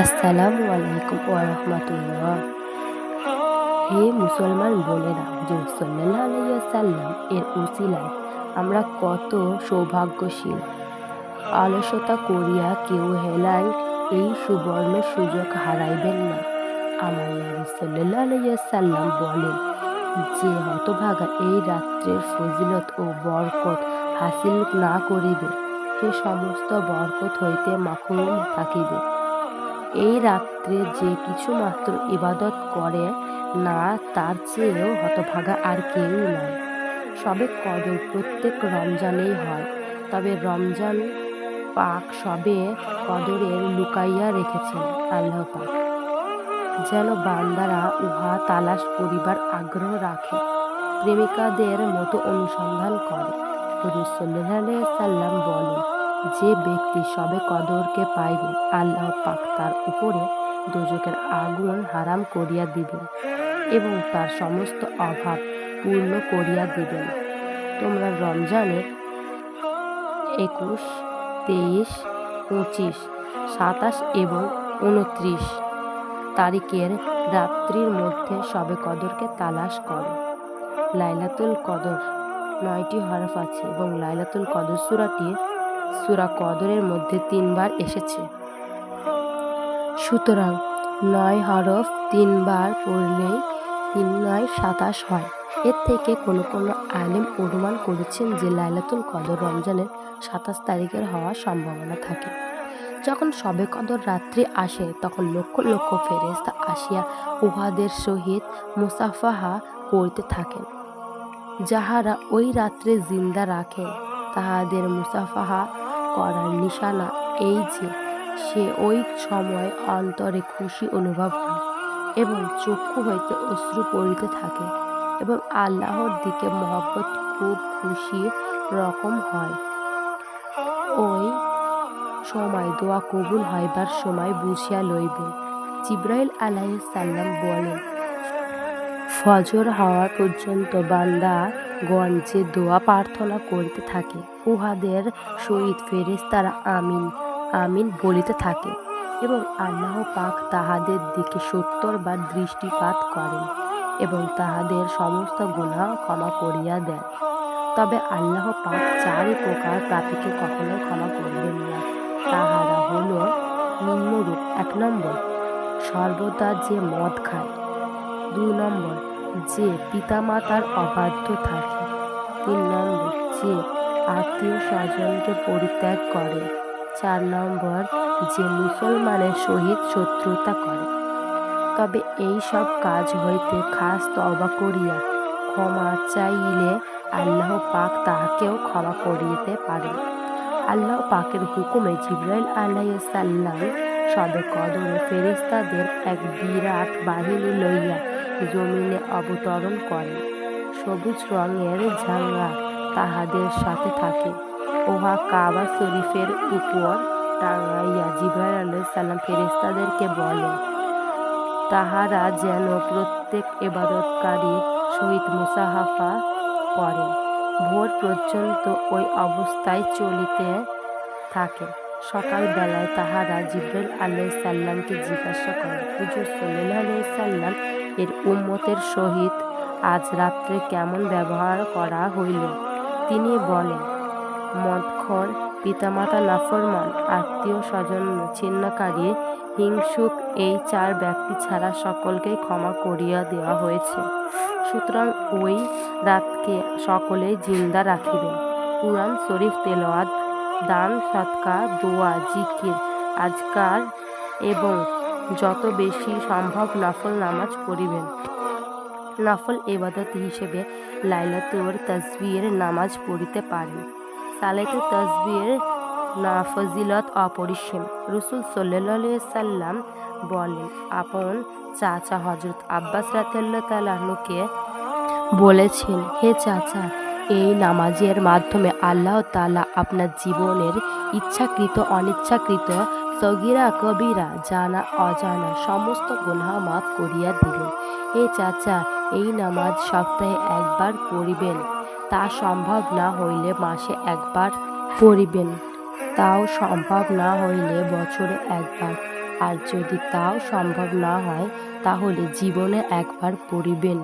আসসালামু আলাইকুম ওরহমতুল্লাহ হে মুসলমান বোনেরা, হুজুর সাল্লাহ আলাইসাল্লাম এর উসিলায় আমরা কত সৌভাগ্যশীল। অলসতা করিয়া কেউ হেলায় এই সুবর্ণ সুযোগ হারাইবেন না। আমার সাল্লাহ আলাইসাল্লাম বলেন, যে হতভাগা এই রাত্রের ফজিলত ও বরকত হাসিল না করিবে, সে সমস্ত বরকত হইতে মাহরুম থাকিবে। এই রাত্রে যে কিছু মাত্র ইবাদত করে, না, তার চেয়েও হতভাগা আর কেউ নয়। সবে কদর প্রত্যেক রমজানেই হয়। তবে রমজান পাক সবে কদরের লুকাইয়া রেখেছেন আল্লাহ পাক। যেন বান্দারা উহা তালাশ করিবার আগ্রহ রাখে, প্রেমিকাদের মতো অনুসন্ধান করে। হুজুর সাল্লাহ সাল্লাম বলেন যে ব্যক্তি সবে কদরকে পাইবে, আল্লাহ পাক তার উপরে দোজকের আগুন হারাম করিয়া দিবেন এবং তার সমস্ত অভাব পূর্ণ করিয়া দিবেন। তোমরা রমজানের একুশ, তেইশ, পঁচিশ, সাতাশ এবং উনত্রিশ তারিখের রাত্রির মধ্যে সবে কদরকে তালাশ করো। লাইলাতুল কদর নয়টি হরফ আছে এবং লাইলাতুল কদর সুরাটি সুরা কদরের মধ্যে তিনবার এসেছে। সুতরাং নয় হরফ তিনবার পড়লেই তিন নয় সাতাশ হয়। এর থেকে কোনো কোনো আলিম অনুমান করেছেন যে লাইলাতুল কদর রমজানের সাতাশ তারিখের হওয়ার সম্ভাবনা থাকে। যখন সবে কদর রাত্রি আসে, তখন লক্ষ লক্ষ ফেরেস্তা আসিয়া উহাদের সহিত মুসাফাহা করতে থাকেন। যাহারা ওই রাত্রে জিন্দা রাখেন, তাহাদের মুসাফাহা করার নিশানা এই যে, সে ওই সময় অন্তরে খুশি অনুভব হয় এবং চক্ষু হইতে অশ্রু পড়িতে থাকে এবং আল্লাহর দিকে মহব্বত খুব খুশি রকম হয়। ওই সময় দোয়া কবুল হইবার সময় বুঝিয়া লইবেন জিব্রাইল আলাইসাল্লাম বলেন, ফজর হওয়া পর্যন্ত বান্দা যে দোয়া প্রার্থনা করিতে থাকে। উহাদের সহিত ফেরেস্তারা আমিন আমিন বলিতে থাকে এবং আল্লাহ পাক তাহাদের দিকে সত্তর বার দৃষ্টিপাত করেন এবং তাহাদের সমস্ত গুণা ক্ষমা করিয়া দেন। তবে আল্লাহ পাক চারি প্রকার প্রাপীকে কখনো ক্ষমা করবেন না। তাহারা হল নিম্নরূপ, এক নম্বর, সর্বদা যে মদ খায়। দুই নম্বর যে পিতামাতার অবাধ্য থাকে। তিন নম্বর, যে আত্মীয় স্বজনকে পরিত্যাগ করে। চার নম্বর, যে মুসলমানের সহিত শত্রুতা করে। তবে এই সব কাজ হইতে খাস তবা করিয়া ক্ষমা চাইলে আল্লাহ পাক তাহাকেও ক্ষমা করিতে পারে। আল্লাহ পাকের হুকুমে জিব্রাইল আলাইসাল্লাম সবে কদরে ফেরিস্তাদের এক বিরাট বাহিনী লইয়া জমিনে অবতরণ করে। সবুজ রঙের ঝাঙ্গা তাহাদের সাথে থাকে। উহা কাবা শরীফের উপর টাঙাইয়া জিব্রাইল আলাইসাল্লাম ফেরিস্তাদেরকে বলেন তাহারা যেন প্রত্যেক এবাদতকারী সহিত মুসাহাফা করে ভোর পর্যন্ত ওই অবস্থায় চলিতে থাকে। সকালবেলায় তাহারা জিব্রাইল আলাই সাল্লামকে জিজ্ঞাসা করে, হুজুর সাল্লাহ আলাই সাল্লাম এর উম্মতের সহিত আজ রাত্রে কেমন ব্যবহার করা হইল? তিনি বলেন, মদখর, পিতামাতা নাফরমান, আত্মীয় স্বজন, ছিন্নকারী, হিংসুক, এই চার ব্যক্তি ছাড়া সকলকেই ক্ষমা করিয়া দেওয়া হয়েছে। সুতরাং ওই রাতকে সকলে জিন্দা রাখিবেন কুরআন শরীফ তেলাওয়াত দান সৎকা দোয়া, জিকির, আজকার এবং যত বেশি সম্ভব নফল নামাজ পড়িবেন। নফল এবাদত হিসেবে লাইলাতুর তসবির নামাজ পড়িতে পারেন। সালাতে তসবির না ফজিলত অপরিসীম। রসুল সাল্লাহ সাল্লাম বলেন, আপন চাচা হজরত আব্বাস রাতাল্লাহ তালাহনুকে বলেছেন, হে চাচা এই নামাজের মাধ্যমে আল্লাহ তালা আপনার জীবনের ইচ্ছাকৃত, অনিচ্ছাকৃত, সগিরা, কবিরা, জানা, অজানা সমস্ত গুনহা মাফ করিয়া দিবেন। হে চাচা, এই নামাজ সপ্তাহে একবার পড়িবেন। তা সম্ভব না হইলে মাসে একবার পড়িবেন। তাও সম্ভব না হইলে বছরে একবার। আর যদি তাও সম্ভব না হয়, তাহলে জীবনে একবার পড়িবেন।